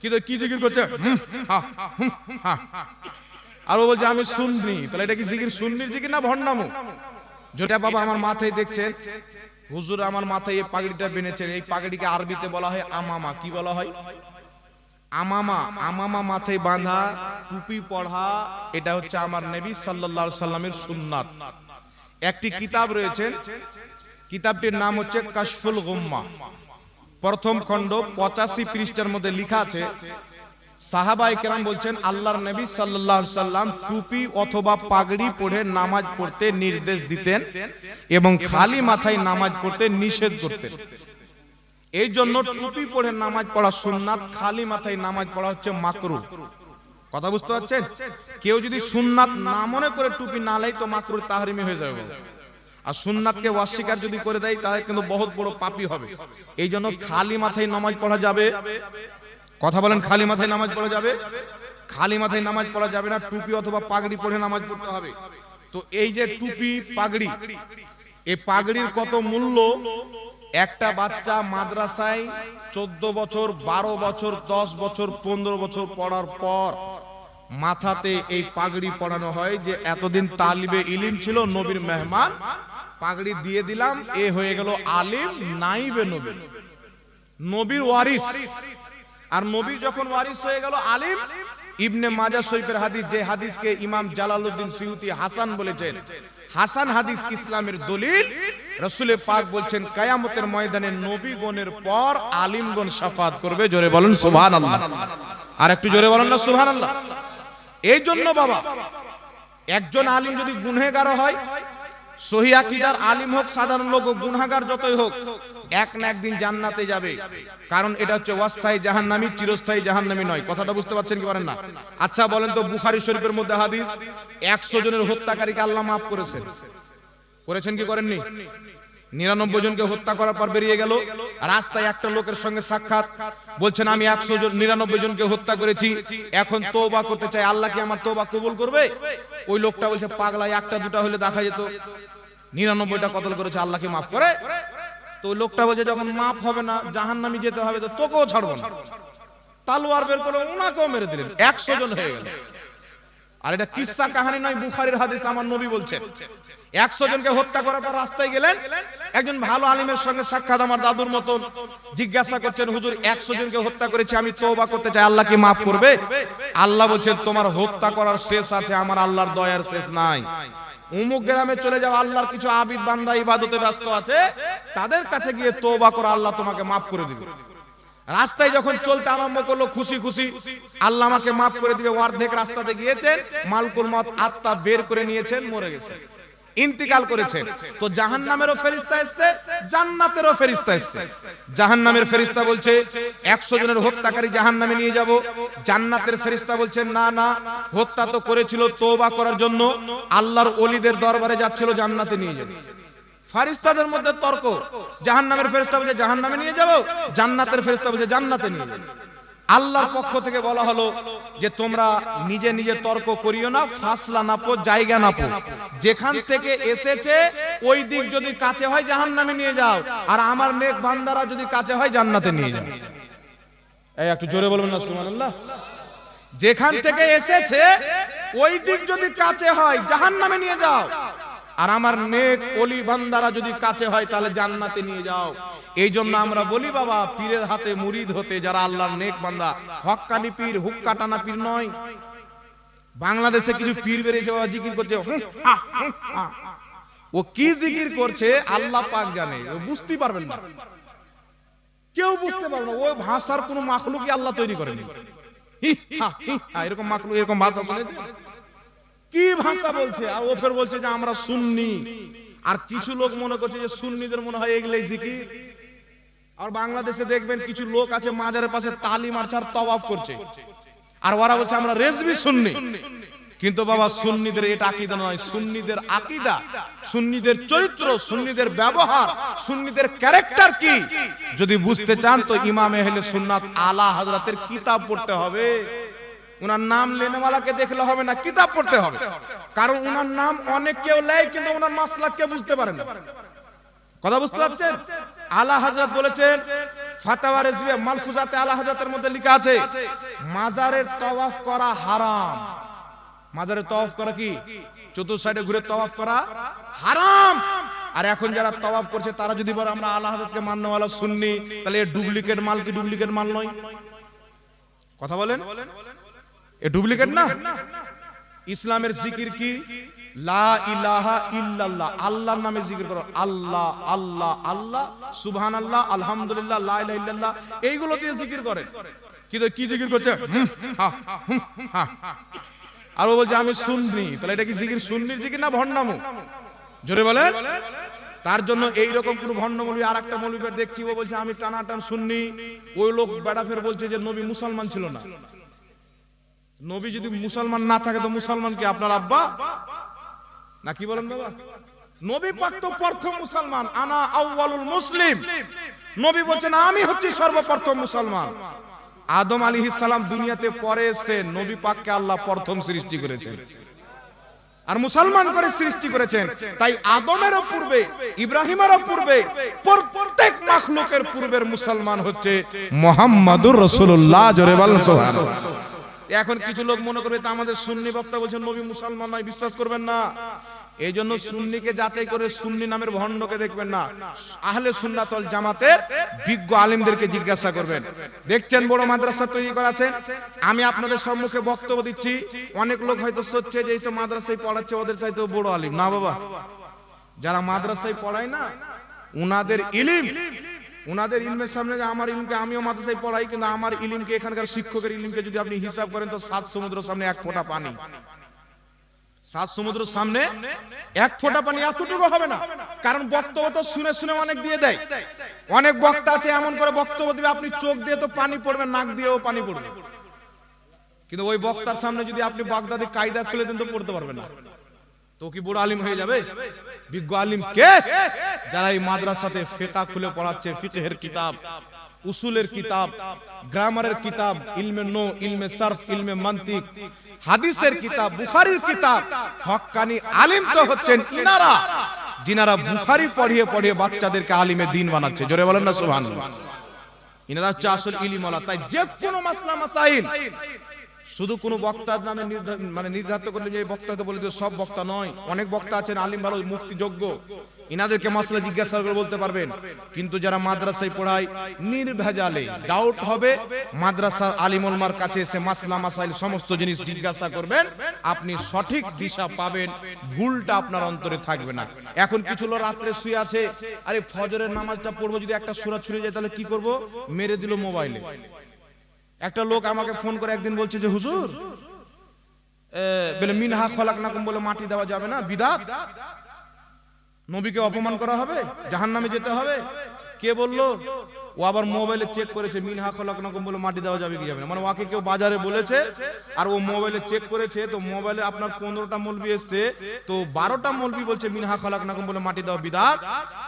কিন্তু কি জিকির করছে। আর বলছে, আমি শুননি তাহলে এটা কি জিকির শুননির জিকির না ভণ্ডামু? যেটা বাবা আমার মাথায় দেখছেন, হুজুর আমার মাথায় এই পাগড়িটা বেঁধেছেন। এই পাগড়িকে আরবিতে বলা হয় আমামা। কি বলা হয়? আমামা আমামা মাথায় বাঁধা, টুপি পড়া, এটা হচ্ছে আমার নবী সাল্লাল্লাহু সাল্লামের সুন্নাত। একটি কিতাব রয়েছে, কিতাবটির নাম হচ্ছে কাশফুল গুম্মা। প্রথম খণ্ড পঁচাশি পৃষ্ঠার মধ্যে লেখা আছে সাহাবাই কেরাম বলছেন, আল্লাহর নবী আলাইহি সাল্লাম টুপি অথবা পাগড়ি পরে নামাজ পড়তে নির্দেশ দিতেন এবং খালি মাথায় নামাজ পড়তে নিষেধ করতেন। এই জন্য টুপি পরে নামাজ পড়া সুন্নাত, খালি মাথায় নামাজ পড়া হচ্ছে মাকরু। কথা বুঝতে পারছেন? কেউ যদি সুন্নাত না মনে করে টুপি না লাই তো মাকরু তাহরিমি হয়ে যাবে। আর সুন্নাতকে অস্বীকার যদি করে দেয়, তাহলে কিন্তু বহুত বড় পাপি হবে। এই জন্য খালি মাথায় নামাজ পড়া যাবে। কথা বলেন, খালি মাথায় নামাজ পড়া যাবে? খালি মাথায় নামাজ পড়া যাবে না, টুপি অথবা পাগড়ি পরে নামাজ পড়তে হবে। তো এই যে টুপি, পাগড়ি, এই পাগড়ির কত মূল্য? একটা বাচ্চা মাদ্রাসায় চোদ্দ বছর, বারো বছর, দশ বছর, পনেরো বছর পড়ার পর মাথাতে এই পাগড়ি পড়ানো হয় যে এতদিন তালিবে ইলিম ছিল, নবীর মেহমান পাগড়ি দিয়ে দিলাম, এ হয়ে গেল আলিম, নাইবে নবী। নবীর ওয়ারিস। আর নবীর যখন ওয়ারিস হয়ে গেল আলিম, ইবনে মাজা শরীফের হাদিস, যে হাদিসকে ইমাম জালালউদ্দিন সিউতি হাসান বলেছেন, হাসান হাদিস ইসলামের দলিল রসুলে পাক বলছেন, কায়ামতের ময়দানে নবীগণের পর আলিমগণ সাফাত করবে। জোরে বলেন, সুবহানাল্লাহ। আর একটু জোরে বলেন না, সুবহানাল্লাহ। এই জন্য বাবা, একজন আলিম যদি গুনহেগার হয় সহি আকীদার আলিম হোক, সাধারণ লোক হোক যতই হোক, এক না একদিন জান্নাতে যাবে। কারণ এটা হচ্ছে ওয়াস্থায়ী জাহান্নামী, চিরস্থায়ী জাহান্নামী নয়। কথাটা বুঝতে পারছেন কি পারেন না? আচ্ছা বলেন তো বুখারী শরীফের মধ্যে হাদিস, একশো জনের হত্যাকারীকে আল্লাহ মাফ করেছেন। করেছেন কি করেননি? নিরানব্বই জনকে হত্যা করার পর বেরিয়ে গেল। রাস্তায় একটা লোকের সঙ্গে সাক্ষাৎ। বলছেন, আমি একশো জন, নিরানব্বই জনকে হত্যা করেছি। এখন তোবা করতে চাই। আল্লাহ কি আমার তোবা কবুল করবে? ওই লোকটা বলছে পাগলা একটা দুটা হলে দেখা যেত। নিরানব্বইটা কতল করেছে, আল্লাহকে মাফ করে। তো লোকটা বলছে, যখন মাফ হবে না, জাহান্নামি যেতে হবে, তো তোকেও ছাড়বো না। তালোয়ার বের করে ওনাকেও মেরে দিলেন, একশো জন হয়ে গেল। আর এটা কিসসা কাহানি নয়, বুখারীর হাদিস আমার নবী বলছেন। একশো জনকে হত্যা করার পর রাস্তায় গেলেন, একজন ভালো আলিমের সঙ্গে সাক্ষাৎ আমার দাদুর মতন। জিজ্ঞাসা করছেন, হুজুর, একশো জনকে হত্যা করেছি, আমি তওবা করতে চাই, আল্লাহ কি মাফ করবে? আল্লাহ বলছেন, তোমার হত্যা করার শেষ আছে, আমার আল্লাহর দয়ার শেষ নাই। উমুক গ্রামে চলে যাও আল্লাহর কিছু আবিদ বান্দা ইবাদতে ব্যস্ত আছে, তাদের কাছে গিয়ে তোবা করো আল্লাহ তোমাকে মাফ করে দিবে। রাস্তায় যখন চলতে আরম্ভ করল, খুশি খুশি, আল্লাহ আমাকে মাফ করে দিবে। অর্ধেক রাস্তাতে গিয়েছেন মালকুল মত আত্মা বের করে নিয়েছেন, মরে গেছে। ইন্তিকাল করেছেন তো জাহান নামেরও ফেরিস্তা এসছে, জান্নাতেরও ফেরিস্তা এসছে। জাহান নামের ফেরিস্তা বলছে, একশো জনের হত্যাকারী জাহান নামে নিয়ে যাব। জান্নাতের ফেরিস্তা বলছেন না না, হত্যা তো করেছিল তোবা করার জন্য আল্লাহর অলিদের দরবারে যাচ্ছিল, জান্নাতে নিয়ে যাবে। ফারিস্তাদের মধ্যে তর্ক। জাহান্নামের ফেরেশতা বলছে, জাহান্নামে নিয়ে যাব, জান্নাতের ফেরেশতা বলছে, জান্নাতে নিয়ে যাবে। আল্লাহর পক্ষ থেকে বলা হলো যে তোমরা নিজে নিজে তর্ক করিও না, ফাসলা নাপো, জায়গা নাপো। যেখান থেকে এসেছে, ওই দিক যদি কাছে হয় জাহান্নামে নিয়ে যাও। আর আমার নেক বান্দারা যদি কাছে হয় জান্নাতে নিয়ে যাও। এই একটু জোরে বলবেন না, সুবহানাল্লাহ। যেখান থেকে এসেছে, ওই দিক যদি কাছে হয় জাহান্নামে নিয়ে যাও। আর আমার নেক অলি বান্দারা যদি কাছে হয়, তাহলে জান্নাতে নিয়ে যাও। এই জন্য আমরা বলি, বাবা, পীরের হাতে মুরিদ হতে যারা আল্লাহর নেক বান্দা, হক্কানি পীর, হুক্কা টানা পীর নয়। বাংলাদেশে কিছু পীর বেরিয়েছে, বাবা, জিকির করছে। ও কি জিকির করছে, আল্লাহ পাক জানে। বুঝতেই পারবেন না। কেউ বুঝতে পারবে না। ওই ভাষার কোনো মাখলুকি আল্লাহ তৈরি করেনি। এরকম মাখলুক, এরকম ভাষা শুনেছে? কি ভাষা বলছে? আর ও ফের বলছে যে আমরা সুন্নি। আর কিছু লোক মনে করছে যে সুন্নিদের মনে হয় এগুলাই জিকির। আর বাংলাদেশে দেখবেন কিছু লোক আছে মাজারের পাশে তালি মারছে আর তওয়াফ করছে। আর ওরা বলছে, আমরা রেজবি সুন্নি। কিন্তু বাবা, সুন্নিদের এটা আকীদা নয়। সুন্নিদের আকীদা, সুন্নিদের চরিত্র, সুন্নিদের ব্যবহার, সুন্নিদের ক্যারেক্টার কি? যদি বুঝতে চান তো ইমাম আহলে সুন্নাত আলা হযরতের কিতাব পড়তে হবে। উনার নাম লেনেওয়ালাকে দেখলে হবে না, কিতাব পড়তে হবে। কারণ উনার নাম অনেক কেউ লেয় কিন্তু উনার মাসলাক কেউ বুঝতে পারে না। কথা বুঝতে পারছেন? আলা হযরত বলেছেন, ফাতাওয়া রেজবিয়া মালফুজাতে আলা হযরতের মধ্যে লেখা আছে, মাজারের তওয়াফ করা হারাম। মাজারের তওয়াফ করা কি? চতুর্থ সাইডে ঘুরে তওয়াফ করা হারাম। আর এখন যারা তওয়াফ করছে, তারা যদি বলে আমরা আল্লাহ হযরতকে মান্যওয়ালা সুন্নি, তাহলে ডুপ্লিকেট মাল কি ডুপ্লিকেট মাল নয়? কথা বলেন। এ ডুপ্লিকেট না? ইসলামের জিকির কি? লা ইলাহা ইল্লাল্লাহ। আল্লাহর নামে জিকির করো। আল্লাহ আল্লাহ আল্লাহ। সুবহানাল্লাহ আলহামদুলিল্লাহ লা ইলাহা ইল্লাল্লাহ। এইগুলো দিয়ে জিকির করেন কিন্তু কি জিকির করছে। আর ও বলছে আমি শুননি তাহলে এটা কি জিকির জিকির না ভণ্ডামু? জোরে বলেন। তার জন্য এই রকম কোন ভণ্ড মৌলবী আর একটা মৌলবী দেখছি। ও বলছে আমি টানা টান শুননি ওই লোক বেড়া ফের বলছে যে নবী মুসলমান ছিল না। নবী যদি মুসলমান না থাকে তো মুসলমান কি আপনার আব্বা? না, কি বলেন বাবা? নবী পাক তো প্রথম মুসলমান। আনা আউয়ালুল মুসলিম। নবী বলছেন, আমি হচ্ছি সর্বপ্রথম মুসলমান। আদম আলাইহিস সালাম দুনিয়াতে পরে এসে নবী পাককে আল্লাহ প্রথম সৃষ্টি করেছেন। আর মুসলমান করে সৃষ্টি করেছেন। তাই আদমেরও পূর্বে, ইব্রাহিমেরও পূর্বে, প্রত্যেক মাখলুকের পূর্বের মুসলমান হচ্ছে মোহাম্মদুর রসুল্লাহ জোরে বলেন সুবহানাল্লাহ। এখন কিছু লোক মনে করবে তা আমাদের সুন্নি বক্তা বলছেন, নবী মুসলমান নয় বিশ্বাস করবেন না। এই জন্য সুন্নিকে যাচাই করে সুন্নি নামের ভণ্ডকে দেখবেন না। আহলে সুন্নাতল জামাতের বিজ্ঞ আলিমদেরকে জিজ্ঞাসা করবেন। দেখছেন বড় মাদ্রাসা তৈরি করা করাছেন আমি আপনাদের সম্মুখে বক্তব্য দিচ্ছি। অনেক লোক হয়তো সচ্ছে যে এই তো মাদ্রাসায় পড়াচ্ছে, ওদের চাইতে বড় আলিম। না বাবা, যারা মাদ্রাসায় পড়ায় না, উনাদের ইলিম উনাদের ইলমের সামনে যে আমার ইলমকে আমিও মাদ্রাসায় পড়াই, কিন্তু আমার ইলিমকে এখানকার শিক্ষকের ইলিমকে যদি আপনি হিসাব করেন, তো সাত সমুদ্র সামনে এক ফোঁটা পানি। সাত সমুদ্র সামনে এক ফোঁটা পানি এতটুকু হবে না। কারণ বক্তব্য তো শুনে শুনে অনেক দিয়ে দেয়। অনেক বক্তা আছে, এমন করে বক্তব্য দিবে, আপনি চোখ দিয়ে তো পানি পড়বে, নাক দিয়েও পানি পড়বে। কিন্তু ওই বক্তার সামনে যদি আপনি বাগদাদি কায়দা খুলে দেন, তো পড়তে পারবে না। তো কি বুড়ো আলিম হয়ে যাবে? বিজ্ঞ আলিম কে? যারা এই মাদ্রাসাতে ফেকা খুলে পড়াচ্ছে, ফিকহের কিতাব, উসুলের কিতাব, গ্রামারের কিতাব, ইলমে নো, ইলমে সারফ, ইলমে মান্তিক, হাদিসের কিতাব, বুখারীর কিতাব হক্কানি আলিম তো হচ্ছেন ইনারা। যিনারা বুখারী পড়িয়ে পড়িয়ে বাচ্চাদেরকে আলিমে দিন বানাচ্ছে। জোরে বলেন না, সুবহানাল্লাহ। ইনারা হচ্ছে আসল ইলিমওয়ালা। তাই যে কোনো মাসলা মাসাইল শুধু কোনো বক্তার নামে মানে নির্ধারিত করলে যে বক্তা তো বলে সব বক্তা নয়। অনেক বক্তা আছেন, আলিম ভালো, মুক্তিযোগ্য। ইনাদেরকে মাসলা জিজ্ঞাসা করে বলতে পারবেন। কিন্তু যারা মাদ্রাসায় পড়ায়, নির্ভেজালে ডাউট হবে, মাদ্রাসার আলিমুলমার কাছে এসে মাসলা, মাসাইল, সমস্ত জিনিস জিজ্ঞাসা করবেন। আপনি সঠিক দিশা পাবেন, ভুলটা আপনার অন্তরে থাকবে না। এখন কিছু লোক রাত্রে শুয়ে আছে, আরে ফজরের নামাজটা পড়ব, যদি একটা সুরা ছুড়ে যায়, তাহলে কি করব? মেরে দিল মোবাইলে। একটা লোক আমাকে ফোন করে একদিন বলছে যে, হুজুর বলে, মিনহা খলাক নাকুম বলে মাটি দেওয়া যাবে না, বিদাত। নবীকে অপমান করা হবে জাহান নামে যেতে হবে। কে বলল? ও আবার মোবাইলে চেক করেছে, মিনহা খলাক নাকুম বলে মাটি দেওয়া যাবে কি যাবে না। মানে ওকে কেউ বাজারে বলেছে, আর ও মোবাইলে চেক করেছে, তো মোবাইলে আপনার পনেরোটা মলবি এসছে, তো বারোটা মলবি বলছে, মিনহা খলাক নাকুম বলে মাটি দেওয়া বিদাত,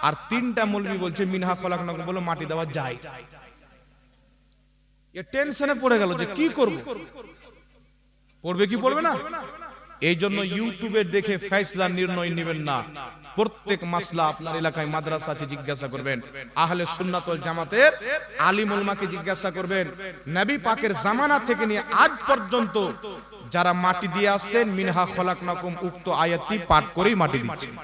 আর তিনটা মলবি বলছে, মিনহা খলাক নাকুম বলে মাটি দেওয়া যায়। এ টেনশনে পড়ে গেল যে কি করব? পড়বে কি পড়বে না? এই জন্য ইউটিউবে দেখে ফয়সলা নির্ণয় নেবেন না। প্রত্যেক মাসলা আপনার এলাকায় মাদ্রাসা আছে, জিজ্ঞাসা করবেন। আহলে সুন্নাতুল জামাতের আলিম উলমাকে জিজ্ঞাসা করবেন। নবী পাকের জামানা থেকে নিয়ে আজ পর্যন্ত যারা মাটি দিয়ে আসছেন, মিনহা খলাকনাকুম উক্ত আয়াতটি পাঠ করেই মাটি দিচ্ছেন।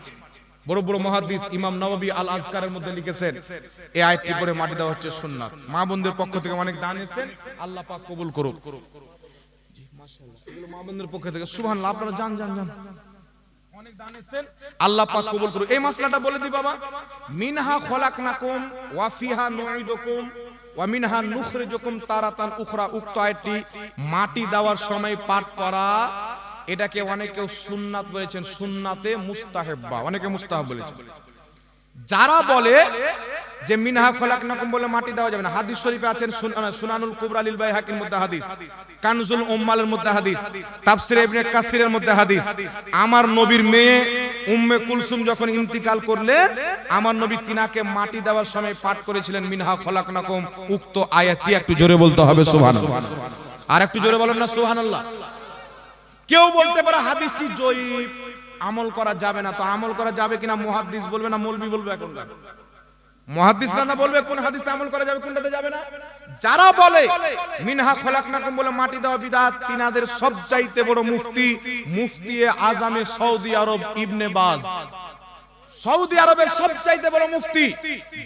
বড় বড় মহাদিস ইমাম নববী আল আজকারের মধ্যে লিখেছেন এই আয়াতটি পড়ে মাটি দেওয়া হচ্ছে সুন্নাত। মা বোনদের পক্ষ থেকে অনেক দান এসেছেন আল্লাহ পাক কবুল করুক। মা বোনদের পক্ষ থেকে সুবহানাল্লাহ আপনারা অনেক দান এসেছেন আল্লাহ পাক কবুল করুক। এই মাসলাটা বলে দি বাবা মিনহা খলাকনাকুম ওয়া ফিহা নুঈদুকুম ওয়া মিনহা নুখরিজুকুম তারাতান উখরা। উক্ত আয়াতটি মাটি দেওয়ার সময় পাঠ করা এটাকে অনেকে সুন্নাত বলেছেন, সুন্নাতে মুস্তাহেব্বা, অনেকে মুস্তাহাব বলেছেন। যারা বলে যে মিনহা খলাকনাকুম বলে মাটি দেওয়া যাবে না, হাদিস শরীফে আছেন সুনানুল কুবরা লিল বাইহাকির মধ্যে হাদিস, কানজুল উম্মালের মধ্যে হাদিস, তাফসির ইবনে কাসিরের মধ্যে হাদিস। আমার নবীর মেয়ে উম্মে কুলসুম যখন ইন্তিকাল করলেন আমার নবী তিনাকে মাটি দেওয়ার সময় পাঠ করেছিলেন, মিনহা খলাকনাকুম, উক্ত আয়াতটি একটু জোরে বলতে হবে, সুবহানাল্লাহ। আর একটু জোরে বলেন না, সুবহানাল্লাহ। কেউ বলতে পারে হাদিসটি জয়ীব আমল করা যাবে না। তো আমল করা যাবে কিনা মহাদিস বলবে না মৌলবি বলবে এখন মহাদিসরা না বলবে কোন হাদিসে আমল করা যাবে, কোনটাতে যাবে না? যারা বলে, মিনহা খলাকনাকুম বলে মাটি দেওয়া বিদাত, তিনাদের সবচাইতে বড় মুফতি মুফতি আজামে সৌদি আরব ইবনে বাজ। সৌদি আরবের সবচাইতে বড় মুফতি।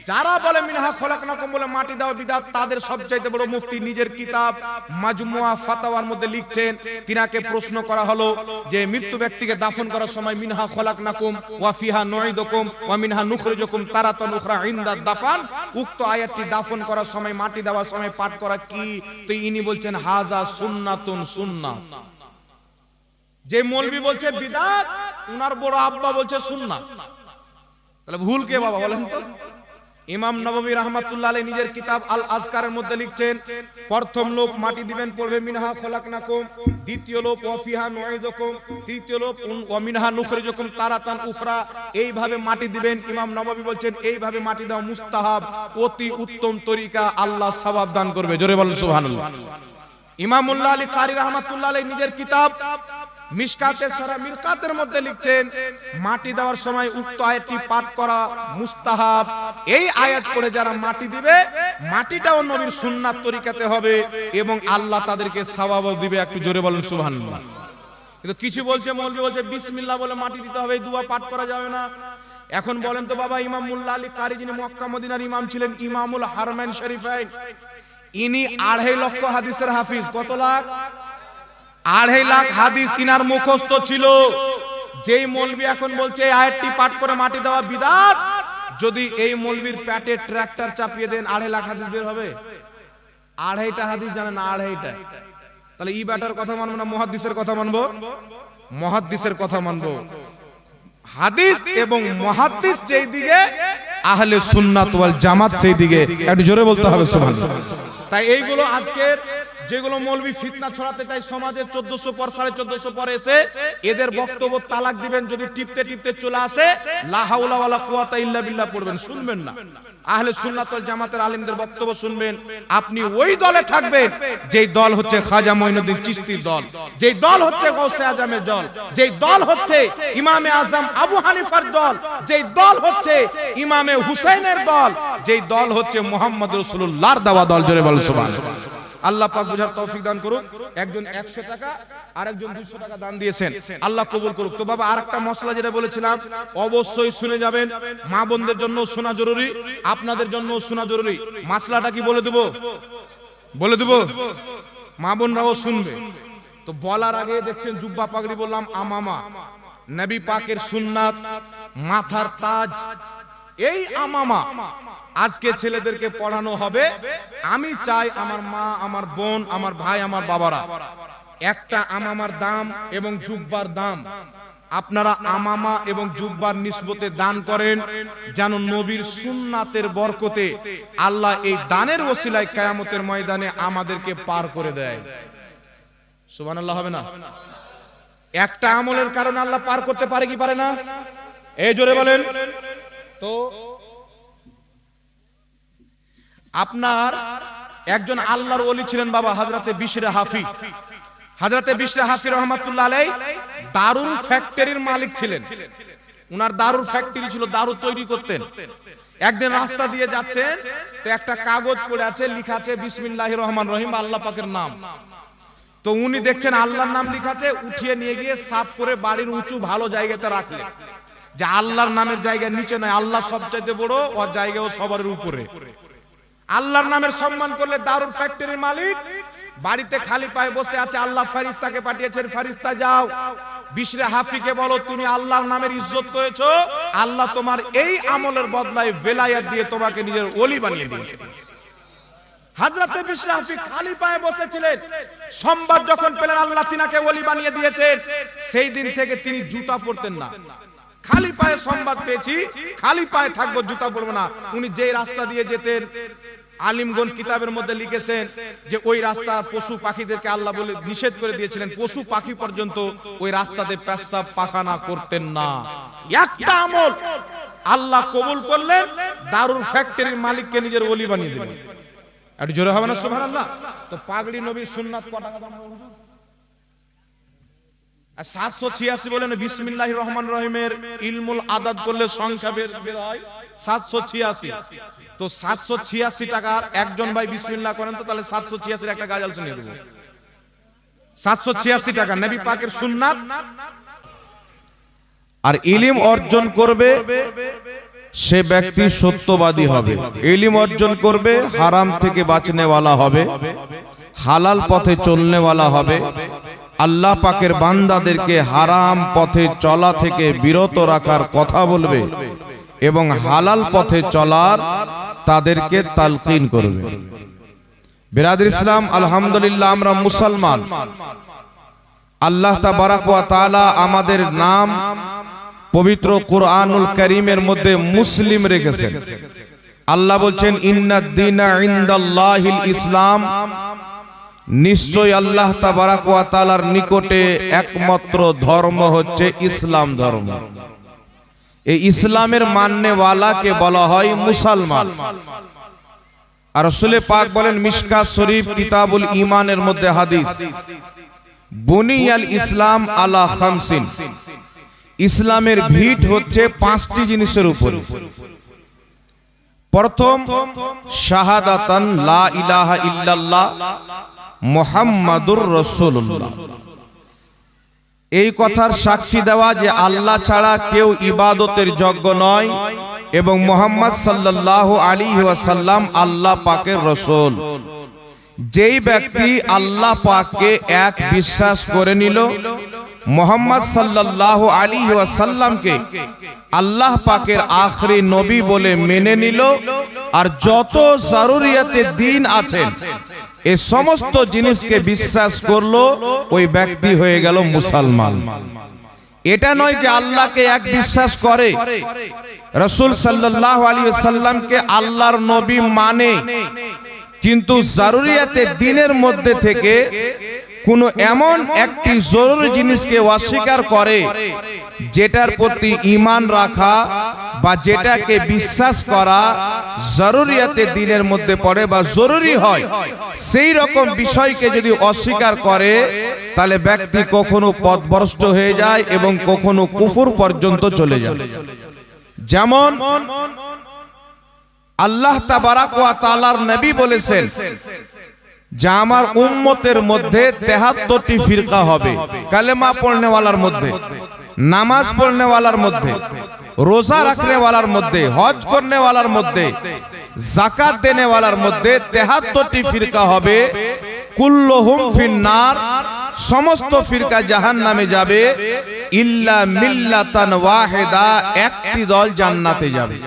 যারা বলে, মিনহা খলাকনাকুম বলে মাটি দেওয়া বিদাত, তাদের সবচাইতে বড় মুফতি নিজের কিতাব মাজমুয়া ফাতাওয়ার মধ্যে লিখছেন। তিনাকে প্রশ্ন করা হলো যে, মৃত্যু ব্যক্তিকে দাফন করার সময় মিনহা খলাকনাকুম, ওয়া ফিহা নুঈদুকুম, ওয়া মিনহা নুখরিজুকুম তারাতান উখরা ইনদা দাফান। উক্ত আয়াতটি দাফন করার সময়, মাটি দেওয়ার সময় পাঠ করা কি? তো ইনি বলছেন, হাজা সুন্নাতুন সুন্নাত যে মৌলবি বলছে, বিদাত, উনার বড় আব্বা বলছে সুন্নাত তাহলে ভুল কে বাবা বলেন তো? ইমাম নববী রহমাতুল্লাহ আলাইহি নিজের কিতাব আল আজকারের মধ্যে লিখছেন, প্রথম লোক মাটি দিবেন পড়বে মিনহা খলাকনাকুম, দ্বিতীয় লোক ওয়াফিহা নুঈদুকুম তৃতীয় লোক মিনহা নুখরিজুকুম তারাতান উখরা। এইভাবে মাটি দিবেন, ইমাম নববী বলছেন, এইভাবে মাটি দেওয়া মুস্তাহাব, অতি উত্তম তরিকা, আল্লাহ সওয়াব দান করবে। জোরে বলেন সুবহানাল্লাহ। ইমামুল্লাহ আলী কারি রহমাতুল্লাহ আলাইহি নিজের কিতাব মিশকাতের সরা মিরকাতের মধ্যে লিখছেন, মাটি দেওয়ার সময় উক্ত আয়াতটি পাঠ করা মুস্তাহাব। এই আয়াত যারা মাটি মাটিটাও সুন্নাত হবে এবং আল্লাহ তাদেরকে সওয়াবও একটু জোরে বলেন কিছু বলছে, মৌলবি বলছে বলে মাটি দিতে হবে দুয়া পাঠ করা যাবে না। এখন বলেন তো, বাবা, ইমাম মুল্লা আলী কারি যিনি ইমাম ছিলেন, ইমামুল হারমাইন শরীফাইন। ইনি আড়াই লক্ষ হাদিসের হাফিজ, কত লাখ? আড়াই লাখ হাদিস ইনার মুখস্থ ছিল। যেই মৌলবি এখন বলছে আয়াতটি পাঠ করে মাটি দেওয়া বিদাত। যদি এই মৌলবির প্যাটে ট্রাক্টর চাপিয়ে দেন, আড়াই লাখ হাদিস বের হবে। আড়াইটা হাদিস জানেন আড়াইটা। তাহলে ই ব্যাটার কথা মানবো না, মহাদ্দিসের কথা মানবো? মহাদ্দিসের কথা মানবো। হাদিস এবং মহাদ্দিস যেই দিকে, আহলে সুন্নাত ওয়াল জামাত সেই দিকে। একটু জোরে বলতে হবে, সুবহানাল্লাহ। তাই এইগুলো আজকের যেগুলো মৌলবি ফিতনা ছড়াতে চাই সমাজের চোদ্দশো পর, সাড়ে চোদ্দশো পর এসে এদের বক্তব্য তালাক দিবেন, যদি টিপতে টিপতে চলে আসে লাহাউলা কুয়াতা ইল্লা বিল্লাহ পড়বেন, শুনবেন না। আহলে সুন্নাত ওয়াল জামাতের আলিমদের বক্তব্য শুনবেন। আপনি ওই দলে থাকবেন, যেই দল হচ্ছে খাজা মঈনুদ্দিন চিশতির দল, যেই দল হচ্ছে গৌসে আজমের দল, যেই দল হচ্ছে ইমামে আজম আবু হানিফার দল, যেই দল হচ্ছে ইমামে হুসাইনের দল, যেই দল হচ্ছে মোহাম্মদ রসুল্লাহর দেওয়া দল, জোরে বল সুবহানাল্লাহ। আল্লাহ পাক বুঝার তৌফিক দান করুক। একজন একশো টাকা আর একজন দুশো টাকা দান দিয়েছেন। আল্লাহ কবুল করুক। তো বাবা, আরেকটা মশলা যেটা বলেছিলাম, অবশ্যই শুনে যাবেন। মা বোনদের জন্য শোনা জরুরি, আপনাদের জন্য শোনা জরুরি। মাসলাটা কি বলে দেব? বলে দেব? মা বোনরাও শুনবে। তো বলার আগে দেখছেন জুব্বা পাগড়ি বললাম, আমামা। নবী পাকের সুন্নাত, মাথার তাজ। এই আমামা আজকে ছেলেদেরকে পড়ানো হবে। আমি চাই আমার মা, আমার বোন, আমার ভাই, আমার বাবারা, একটা আমামার দাম এবং জুব্বার দাম। আপনারা আমামা এবং জুব্বার নিসবতে দান করেন, যেন নবীর সুন্নাতের বরকতে আল্লাহ এই দানের ওসিলায় কায়ামতের ময়দানে আমাদেরকে পার করে দেয়। সুবহানাল্লাহ, হবে না? একটা আমলের কারণে আল্লাহ পার করতে পারে কি পারে না? এই জোরে বলেন। তো আপনার একজন আল্লাহর ওলি ছিলেন বাবা হাজরাতে বিশরে হাফি। হাজরাতে বিশরে হাফি রহমাতুল্লাহ আলাই দারুল ফ্যাক্টরির মালিক ছিলেন। উনার দারুল ফ্যাক্টরি ছিল, দারু তৈরি করতেন। একদিন রাস্তা দিয়ে যাচ্ছেন, তো একটা কাগজ পড়ে আছে, লেখা আছে, বিসমিল্লাহির রহমান রহিম, আল্লাহ পাকের নাম। তো উনি দেখছেন আল্লাহর নাম লেখা আছে, উঠিয়ে নিয়ে গিয়ে সাফ করে বাড়ির উঁচু ভালো জায়গাতে রাখলেন। যে আল্লাহর নামের জায়গা নিচে নয়, আল্লাহ সবচাইতে বড়, ওর জায়গা ও সবার উপরে। আল্লাহর নামের সম্মান করলে দারুল ফ্যাক্টরির মালিক। বাড়িতে খালি পায়ে বসে আছে, আল্লাহ ফারিস্তাকে পাঠিয়েছেন ফারিস্তা যাও। বিশরে হাফিকে বলো, তুমি আল্লাহর নামের ইজ্জত করেছ, আল্লাহ তোমার এই আমলের বদলায় বেলায়াত দিয়ে তোমাকে নিজের ওলি বানিয়ে দিয়েছে। হাজরাতে বিশরে হাফি খালি পায়ে বসেছিলেন। সোমবার যখন পেলেন, আল্লাহ তিনাকে ওলি বানিয়ে দিয়েছেন, সেই দিন থেকে তিনি জুতা পরতেন না। খালি পায়ে সংবাদ পেয়েছি, খালি পায়ে থাকব, জুতা পরবো না। উনি যেই রাস্তা দিয়ে যেতেন আলিমগণ কিতাবের মধ্যে লিখেছেন যে ওই রাস্তা পশু পাখিদেরকে আল্লাহ বলে নিষেধ করে দিয়েছিলেন। পশু পাখি পর্যন্ত ওই রাস্তাতে পেশাব পাখানা করতেন না। একটা আমল আল্লাহ কবুল করলেন দারুর ফ্যাক্টরির মালিককে নিজের ওলি বানিয়ে দিলেন। একটু জোরে হবে না, সুবহানাল্লাহ? তো পাগড়ি নবীর সুন্নাত কটা কথা? আর সাতশো ছিয়াশি বলেন বিসমিল্লাহ রহমান রহিমের ইলমুল আদাদ করলে সংখ্যা বের বের হয়। সাতশো ছিয়াশি। তো সাতশো ছিয়াশি টাকার একজন ভাই বিসমিল্লাহ করেন তো, তাহলে সাতশো ছিয়াশির একটা গাজাল শুনিয়ে দেবো। সাতশো ছিয়াশি টাকা, নবী পাকের সুন্নাত। আর ইলিম অর্জন করবে, সে ব্যক্তি সত্যবাদী হবে। ইলিম অর্জন করবে, হারাম থেকে বাঁচনেওয়ালা হবে, হালাল পথে চলনেওয়ালা হবে। আল্লাহ পাকের বান্দাদেরকে হারাম পথে চলা থেকে বিরত রাখার কথা বলবে এবং হালাল পথে চলার তাদেরকে তালকিন করবে। বিরাদ ইসলাম, আলহামদুলিল্লাহ, আমরা মুসলমান। আল্লাহ তাআলা আমাদের নাম পবিত্র কোরআনুল করিমের মধ্যে মুসলিম রেখেছেন। আল্লাহ বলছেন ইসলাম নিশ্চয় আল্লাহ তাবারাক ওয়া তাআলার নিকটে একমাত্র ধর্ম হচ্ছে ইসলাম ধর্ম। এই ইসলামের মান্যওয়ালাকে বলা হয় মুসলমান। আর রসুলে পাক বলেন, মিশকাত শরীফ কিতাবুল ইমানের মধ্যে হাদিস, বুনিয়াল ইসলাম আলা খামসিন। ইসলামের ভিট হচ্ছে পাঁচটি জিনিসের উপরে। প্রথম, শাহাদাতান লা ইলাহা ইল্লাল্লাহ। মুহাম্মাদুর রাসূলুল্লাহ। এই কথার সাক্ষী দেওয়া যে আল্লাহ ছাড়া কেউ ইবাদতের যজ্ঞ নয় এবং মোহাম্মদ সাল্লাল্লাহু আলী ওয়াসাল্লাম আল্লাহ পাকের রসুল। যেই ব্যক্তি আল্লাহ পাককে এক বিশ্বাস করে নিল, মোহাম্মদ সাল্লাল্লাহু আলী ওয়াসাল্লামকে আল্লাহ পাকের আখরি নবী বলে মেনে নিল, আর যত জরুরিয়াতে দিন আছেন এ সমস্ত জিনিসকে বিশ্বাস করল ওই ব্যক্তি হয়ে গেল মুসলমান। এটা নয় যে আল্লাহকে এক বিশ্বাস করে। রসুল সাল্লাহ আলী সাল্লামকে আল্লাহর নবী মানে। কিন্তু জারুরিয়াতে দিনের মধ্যে থেকে কোনো এমন একটি জরুরি জিনিসকে অস্বীকার করে যেটার প্রতি ইমান রাখা বা যেটাকে বিশ্বাস করা জরুরিয়াতে দিনের মধ্যে পড়ে বা জরুরি হয়, সেই রকম বিষয়কে যদি অস্বীকার করে, তাহলে ব্যক্তি কখনো পথভ্রষ্ট হয়ে যায় এবং কখনো কুফুর পর্যন্ত চলে যায়। যেমন আল্লাহ তাবারাক ওয়া তাআলার নবী বলেছেন যে আমার উম্মতের মধ্যে তেহাত্তরটি ফিরকা হবে। কালেমা পড়নেওয়ালার মধ্যে, নামাজ পড়নেওয়ালার মধ্যে, রোজা রাখনেওয়ালার মধ্যে, হজ করনেওয়ালার মধ্যে জাকাত দেনেওয়ালার মধ্যে তেহাত্তরটি ফিরকা হবে। কুল্লহুম ফিন্নার, সমস্ত ফিরকা জাহান নামে যাবে। ইল্লা মিল্লাতান ওয়াহেদা, একটি দল জান্নাতে যাবে।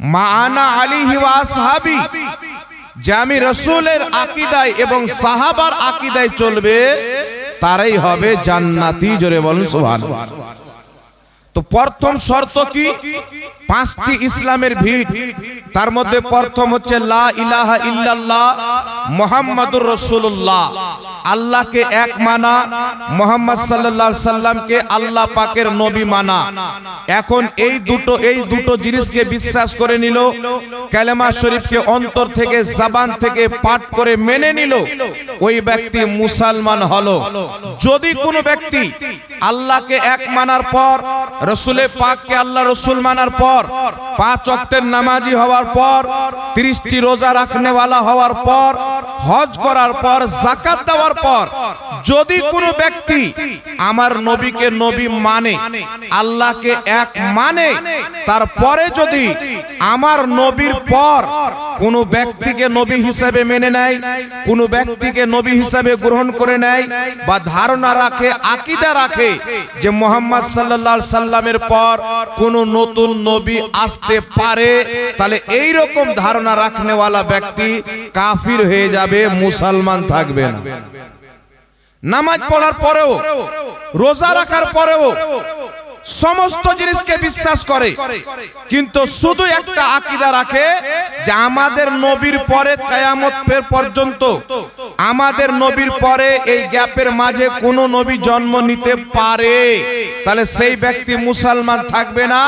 মানা আলিহি ওয়া আসহাবি যে আমি রসুলের আকিদায় এবং সাহাবার আকিদায় চলবে তারাই হবে জান্নাতি জোরে বলুন সুবহানাল্লাহ তো প্রথম শর্ত কি? পাঁচটি ইসলামের ভিড় তার মধ্যে প্রথম হচ্ছে লা ইলাহা ইল্লাল্লাহ মুহাম্মাদুর রাসূলুল্লাহ। আল্লাহকে এক মানা, মোহাম্মদ সাল্লাল্লাহু সাল্লামকে আল্লাহ পাকের নবী মানা। এখন এই দুটো এই দুটো জিনিসকে বিশ্বাস করে নিল, কালেমা শরীফকে অন্তর থেকে, জবান থেকে পাঠ করে মেনে নিল, ওই ব্যক্তি মুসলমান হলো। যদি কোনো ব্যক্তি আল্লাহকে এক মানার পর রসুলে পাককে আল্লাহ রসুল মানার পর, পাঁচ অক্টের নামাজি হওয়ার পর, তিরিশটি রোজা রাখনেওয়ালা হওয়ার পর, হজ করার পর জাকাত দেওয়ার পর, যদি কোনো ব্যক্তি আমার নবীকে নবী মানে আল্লাহকে এক মানে তারপরে যদি আমার নবীর পর কোন ব্যক্তিকে নবী হিসাবে মেনে নেয়, কোন ব্যক্তিকে নবী হিসাবে গ্রহণ করে নেয় বা ধারণা রাখে, আকিদা রাখে যে মোহাম্মদ সাল্লাল্লাহু সাল্লামের পর কোন নতুন নবী আসতে পারে, তাহলে এই রকম ধারণা রাখনেওয়ালা ব্যক্তি কাফির হয়ে যাবে, মুসলমান থাকবে না। নামাজ পড়ার পরেও, রোজা রাখার পরেও সমস্ত জিনিসকে বিশ্বাস করে। কিন্তু শুধু একটা আকিদা রাখে যে আমাদের নবীর পরে কায়ামত পর্যন্ত। আমাদের নবীর পরে এই গ্যাপের মাঝে কোন নবী জন্ম নিতে পারে। তাহলে সেই ব্যক্তি মুসলমান থাকবে না।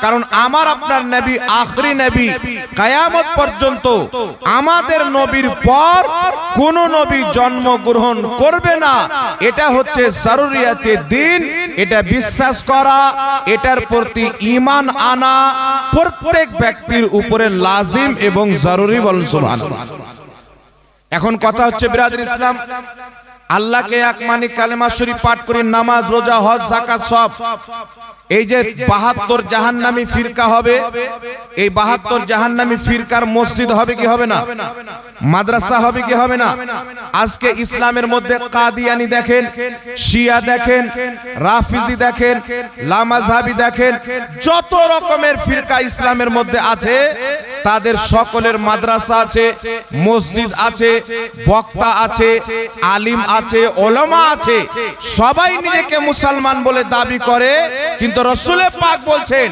কারণ আমার আপনার নবী আখরি নবী। কায়ামত পর্যন্ত আমাদের নবীর পর কোন নবী জন্মগ্রহণ করবে না। এটা হচ্ছে জরুরিয়াতে দিন। এটা বিশ্বাস করা এটার প্রতি ইমান আনা প্রত্যেক ব্যক্তির উপরে লাজিম এবং জরুরি বলুন এখন কথা হচ্ছে বিরাজুল ইসলাম। আল্লাহকে এক মানিক কালেমা শরীফ পাঠ করি নামাজ রোজা হজ জাকাত সব এই যে বাহাত্তর জাহান্নামী ফিরকা হবে এই বাহাত্তর জাহান্নামী ফিরকার মসজিদ হবে কি হবে না? মাদ্রাসা হবে কি হবে না? আজকে ইসলামের মধ্যে কাদিয়ানি দেখেন শিয়া দেখেন রাফিজি দেখেন লামাজহাবি দেখেন যত রকমের ফিরকা ইসলামের মধ্যে আছে তাদের সকলের মাদ্রাসা আছে মসজিদ আছে বক্তা আছে আলিম আছে ওলামা আছে। সবাই নিজেকে মুসলমান বলে দাবি করে, কিন্তু রসুলে পাক বলছেন,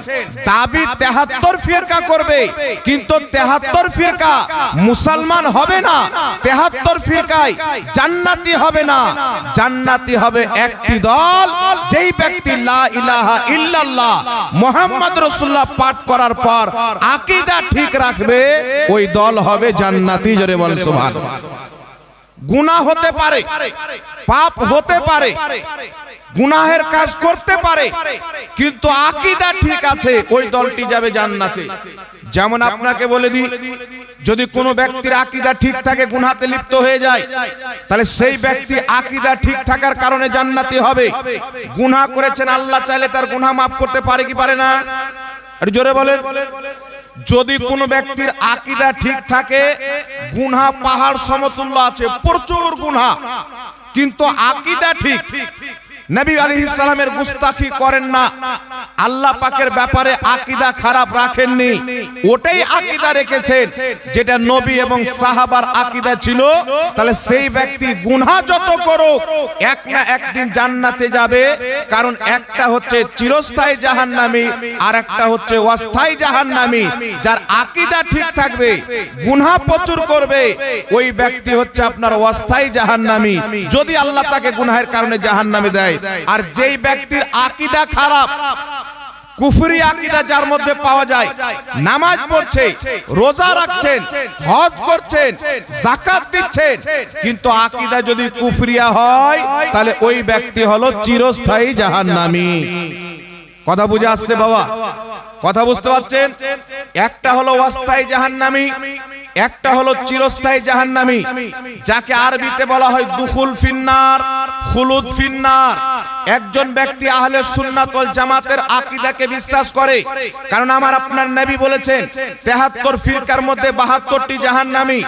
দাবি তেহাত্তর ফিরকা করবে, কিন্তু তেহাত্তর ফিরকা মুসলমান হবে না। তেহাত্তর ফিরকায় জান্নাতি হবে না। জান্নাতি হবে একটি দল, যেই ব্যক্তি লা ইলাহা ইল্লাল্লাহ মোহাম্মদ রসুল্লাহ পাঠ করার পর আকিদা ঠিক রাখবে, ওই দল হবে জান্নাতি, জোরে বল সুবহান গুনাহ হতে পারে, পাপ হতে পারে, গুনাহের কাজ করতে পারে, কিন্তু আকীদা ঠিক আছে, ওই দলটি যাবে জান্নাতে। যেমন আপনাকে বলে দিই, যদি কোনো ব্যক্তির আকীদা ঠিক থাকে গুনাহতে লিপ্ত হয়ে যায়, তাহলে সেই ব্যক্তি আকীদা ঠিক থাকার কারণে জান্নাতি হবে। গুনাহ করেছেন, আল্লাহ চাইলে তার গুনাহ মাফ করতে পারে কি পারে না? আর জোরে বলেন। যদি কোন ব্যক্তির আকিদা ঠিক থাকে গুনহা পাহাড় সমতুল্য আছে প্রচুর গুনহা। কিন্তু আকিদা ঠিক নবী আলী ইসলামের গুস্তাখি করেন না। আল্লাহ পাকের ব্যাপারে আকিদা খারাপ রাখেননি। ওটাই আকীদা রেখেছেন। যেটা নবী এবং সাহাবার আকিদা ছিল, তাহলে সেই ব্যক্তি গুনাহ যত করুক, এক না একদিন জান্নাতে যাবে। কারণ একটা হচ্ছে চিরস্থায়ী জাহান্নামী, আর একটা হচ্ছে অস্থায়ী জাহান্নামী। যার আকিদা ঠিক থাকবে, গুনাহ প্রচুর করবে, ওই ব্যক্তি হচ্ছে আপনার অস্থায়ী জাহান্নামী। যদি আল্লাহ তাকে গুনাহের কারণে জাহান্নামে দেয় আর যেই ব্যক্তির আকীদা খারাপ, কুফরি আকীদা যার মধ্যে পাওয়া যায়, নামাজ পড়ছে, রোজা রাখছেন, হজ করছেন, যাকাত দিচ্ছেন, কিন্তু আকীদা যদি কুফরিয়া হয়, তাহলে ওই ব্যক্তি হলো চিরস্থায়ী জাহান্নামী। কথা বুঝে আসছে বাবা? কথা বুঝতে পারছেন? একটা হলো অস্থায়ী জাহান্নামী একটা হলো চিরস্থায়ী জাহান্নামী, যাকে আরবিতে বলা হয় দুখুল ফিন্নার, খুলুদ ফিন্নার। একজন ব্যক্তি আহলে সুন্নাত ওয়াল জামাতের আকীদাকে বিশ্বাস করে, কারণ আমার আপনার নবী বলেছেন 73 ফিরকার মধ্যে 72টি জাহান্নামী,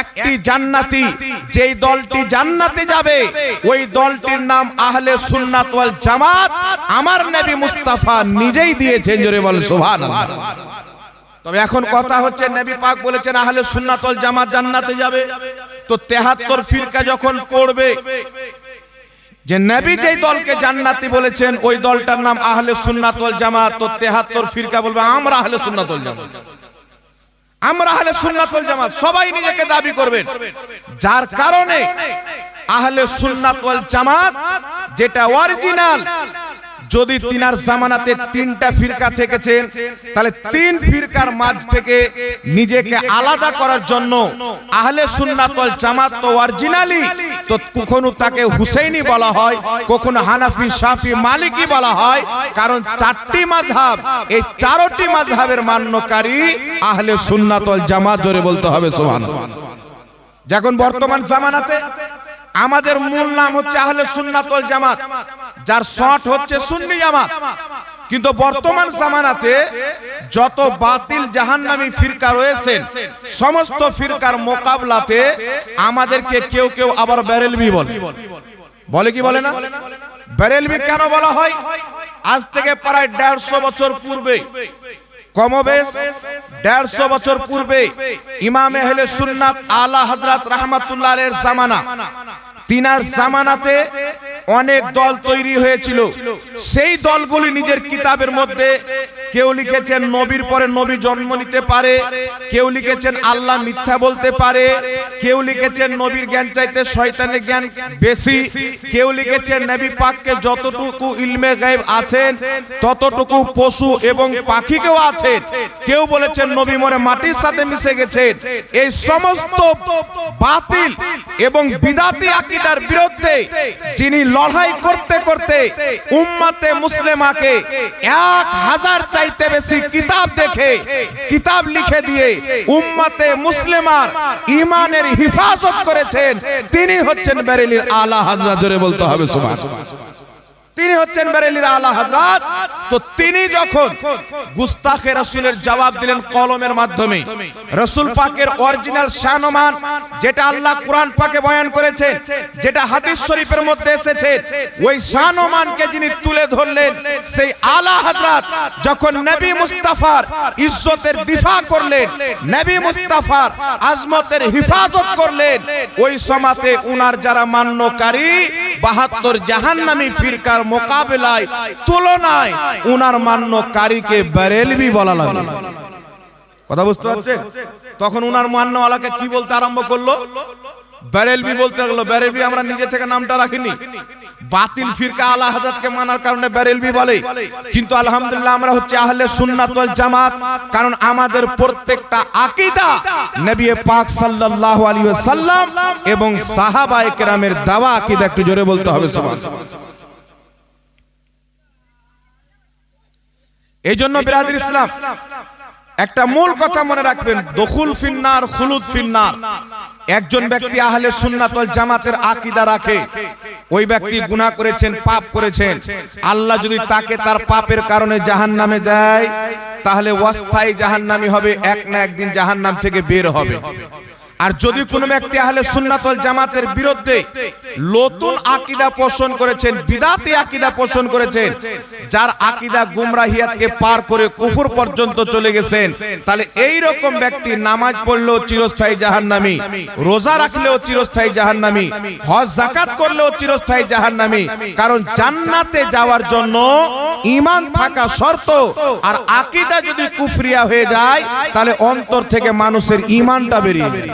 একটি জান্নাতি, যেই দলটি জান্নাতে যাবে, ওই দলটির নাম আহলে সুন্নাত ওয়াল জামাত আমার নবী মুস্তাফা নিজেই দিয়েছেন, জোরে বল সুবহানাল্লাহ। তবে এখন কথা হচ্ছে নবী পাক বলেছেন আহলে সুন্নাত ওয়াল জামাত জান্নাতে যাবে। তো 73 ফিরকা যখন পড়বে যে নবী যেই দলকে জান্নাতি বলেছেন ওই দলটার নাম আহলে সুন্নাত ওয়াল জামাত। তো 73 ফিরকা বলবে আমরা আহলে সুন্নাত ওয়াল জামাত। আমরা আহলে সুন্নাত ওয়াল জামাত। সবাই নিজেকে দাবি করবেন। যার কারণে আহলে সুন্নাত ওয়াল জামাত যেটা অরিজিনাল যদি তিনার জামানাতে তিনটা ফিরকা থেকেছেন তাহলে তিন ফিরকার মাঝ থেকে নিজেকে আলাদা করার জন্য আহলে সুন্নাত ওয়াল জামাত তো অরিজিনালি তো কখনো তাকে হুসেইনি বলা হয়, কখনো হানাফি, শাফি, মালিকি বলা হয়, কারণ চারটি মাযহাব এই চারটি মাযহাবের মান্যকারী আহলে সুন্নাত ওয়াল জামাত জোরে বলতে হবে সোহান যখন বর্তমান জামানাতে, আমাদের মূল নাম হচ্ছে আহলে সুন্নাত ওয়াল জামাত। যার শর্ট হচ্ছে সুন্নি জামাত। কিন্তু বর্তমান জামানাতে যত বাতিল জাহান্নামী ফিরকা রয়েছেন সমস্ত ফিরকার মোকাবলাতে আমাদেরকে কেউ কেউ আবার বেরেলবি বলে। বলে। কি বলে না? বেরেলবি কেন বলা হয়? আজ থেকে প্রায় দেড়শো বছর পূর্বে কমবেশ দেড়শো বছর পূর্বে ইমাম এহলে সুন্নাত আলা হজরত রহমাতুল্লাহ এর জামানা। তিনার জামানাতে অনেক দল তৈরি হয়েছিল। সেই দলগুলি নিজের কিতাবের মধ্যে কেউ লিখেছেন নবীর পরে নবী জন্ম নিতে পারে কেউ লিখেছেন আল্লাহ মিথ্যা বলতে পারে কেউ লিখেছেন নবীর জ্ঞান চাইতে শয়তানের জ্ঞান বেশি কেউ লিখেছেন নবী পাককে যতটুকু ইলমে গায়েব আছেন ততটুকু পশু এবং পাখিকেও আছেন। কেউ বলেছেন নবী মরে মাটির সাথে মিশে গেছেন এই সমস্ত বাতিল এবং বিদাতি আকিদার বিরুদ্ধে যিনি লড়াই করতে করতে উম্মাতে মুসলিমাকে এক হাজার চাইতে বেশি কিতাব দেখে, কিতাব লিখে দিয়ে উম্মাতে মুসলিমার ইমানের হিফাজত করেছেন। তিনি হচ্ছেন বেরেলির আলা হাজরা, জোরে বলতে হবে, সুবহান। তিনি হচ্ছেন বেরেলির আলা হযরত। তো তিনি যখন গুস্তাখে রাসূলের জবাব দিলেন কলমের মাধ্যমে, রাসূল পাকের অরিজিনাল শানমান, যেটা আল্লাহ কোরআন পাকে বয়ান করেছেন, যেটা হাদিস শরীফের মধ্যে এসেছে, ওই শানমানকে যিনি তুলে ধরলেন, সেই আলা হযরত যখন নবী মুস্তাফার ইজ্জতের দিফা করলেন, নবী মুস্তাফার আজমতের হিফাজত করলেন, ওই সমাতে উনার যারা মান্যকারী, বাহাত্তর জাহান্নামী ফিরকার মোকাবেলায়, তুলনায় উনার বলা লাগল কথা বুঝতে তখন উনার কি বলতে আরম্ভ করল? বলতে লাগল আমরা নিজে থেকে নামটা রাখিনি। বাতিল ফিরকা আলা হাজাতকে মানার কারণে বেরেলবি বলে। কিন্তু আলহামদুলিল্লাহ, আমরা হচ্ছে আহলে সুন্নাত ওয়াল জামাত, কারণ আমাদের প্রত্যেকটা আকীদা নবী পাক সাল্লাল্লাহু আলাইহি ওয়াসাল্লাম এবং সাহাবায়ে কেরামের দাওয়া আকীদা একটু জোরে বলতে হবে, সুবহানাল্লাহ। এই জন্য বিরাদির ইসলাম। একটা মূল কথা মনে রাখবেন দখুল ফিন্নার খুলুদ ফিন্নার। একজন ব্যক্তি আহলে সুন্নাত ওয়াল জামাতের আকীদা রাখে। ওই ব্যক্তি গুনাহ করেছেন পাপ করেছেন। আল্লাহ যদি তাকে তার পাপের কারণে জাহান্নামে দেয় তাহলে ওয়াস্থায়ী জাহান্নামী হবে এক না একদিন জাহান্নাম থেকে বের হবে। আর যদি কোনো ব্যক্তি আহলে সুন্নাত ওয়াল জামাতের বিরুদ্ধে নতুন আকীদা পোষণ করেছেন বিদাতি আকীদা পোষণ করেছেন যার আকীদা গুমরাহিয়াতকে পার করে কুফর পর্যন্ত চলে গেছেন তাহলে এই রকম ব্যক্তি নামাজ পড়লেও চিরস্থায়ী জাহান্নামী রোজা রাখলেও চিরস্থায়ী জাহান্নামী হজ যাকাত করলেও চিরস্থায়ী জাহান্নামী কারণ জান্নাতে যাওয়ার জন্য ঈমান থাকা শর্ত আর আকীদা যদি কুফরিয়া হয়ে যায় তাহলে অন্তর থেকে মানুষের ঈমানটা বেরিয়ে যায়।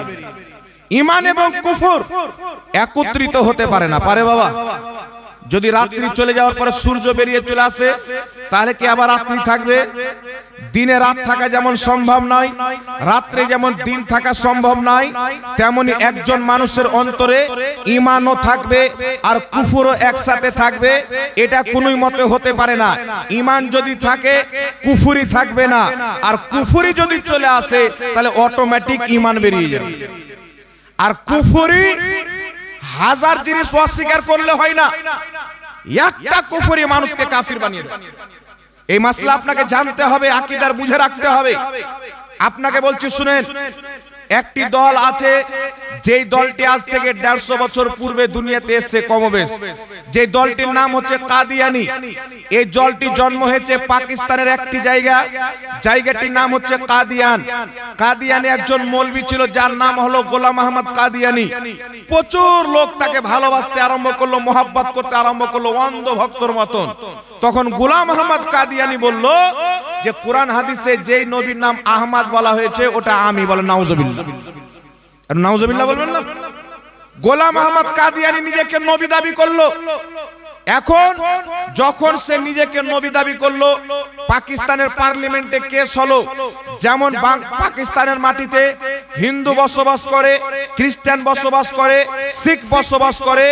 ইমান এবং কুফর একত্রিত হতে পারে না। পারে বাবা। যদি রাত্রি চলে যাওয়ার পরে সূর্য বেরিয়ে চলে আসে, তাহলে কি আবার রাত্রি থাকবে? দিনে রাত থাকা যেমন সম্ভব নয়, রাত্রে যেমন দিন থাকা সম্ভব নয়, তেমনি একজন মানুষের অন্তরে ইমানও থাকবে আর কুফুরও একসাথে থাকবে। এটা কোনোই মতে হতে পারে না। ইমান যদি থাকে, কুফুরি থাকবে না। আর কুফুরি যদি চলে আসে, তাহলে অটোমেটিক ইমান বেরিয়ে যাবে। আর কুফরি হাজার জিনিস অস্বীকার করলে হয় না। একটা কুফরি মানুষকে কাফির বানিয়ে দেয়। এই মাসলা আপনাকে জানতে হবে, আকিদার বুঝে রাখতে হবে। আপনাকে বলছি, শুনেন একটি দল আছে, যেই দলটি আজ থেকে দেড়শো বছর পূর্বে দুনিয়াতে এসছে কমবেশ। যে দলটির নাম হচ্ছে কাদিয়ানি। এই দলটি জন্ম হয়েছে পাকিস্তানের একটি জায়গা। জায়গাটির নাম হচ্ছে কাদিয়ান। কাদিয়ানি একজন মৌলবি ছিল, যার নাম হলো গোলাম আহমদ কাদিয়ানি। প্রচুর লোক তাকে ভালোবাসতে আরম্ভ করল, মোহাব্বত করতে আরম্ভ করল, অন্ধ ভক্তর মতন। তখন গোলাম আহমদ কাদিয়ানি বলল যে কোরআন হাদিসে যেই নবীর নাম আহমদ বলা হয়েছে, ওটা আমি বলে নাউজবিল্লা আর নাউজুবিল্লাহ বলবেন না? গোলাম আহমদ কাদিয়ানি নিজেকে নবী দাবি করল। এখন যখন সে নিজেকে নবী দাবি করল পাকিস্তানের পার্লামেন্টে কেস হলো যেমন পাকিস্তানের মাটিতে হিন্দু বসবাস করে খ্রিস্টান বসবাস করে শিখ বসবাস করে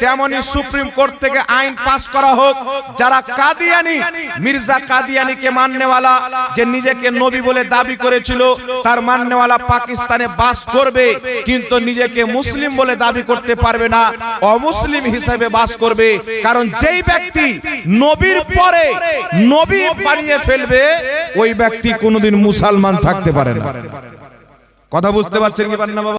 তেমনি সুপ্রিম কোর্ট থেকে আইন পাস করা হোক যারা কাদিয়ানি মির্জা কাদিয়ানিকে মাননেওয়ালা যে নিজেকে নবী বলে দাবি করেছিল তার মাননেওয়ালা পাকিস্তানে বাস করবে কিন্তু নিজেকে মুসলিম বলে দাবি করতে পারবে না অমুসলিম হিসেবে বাস করবে কারণ যেই ব্যক্তি নবীর পরে নবী বানিয়ে ফেলবে ওই ব্যক্তি কোনোদিন মুসলমান থাকতে পারে না। কথা বুঝতে পারছেন কি পারেন না বাবা?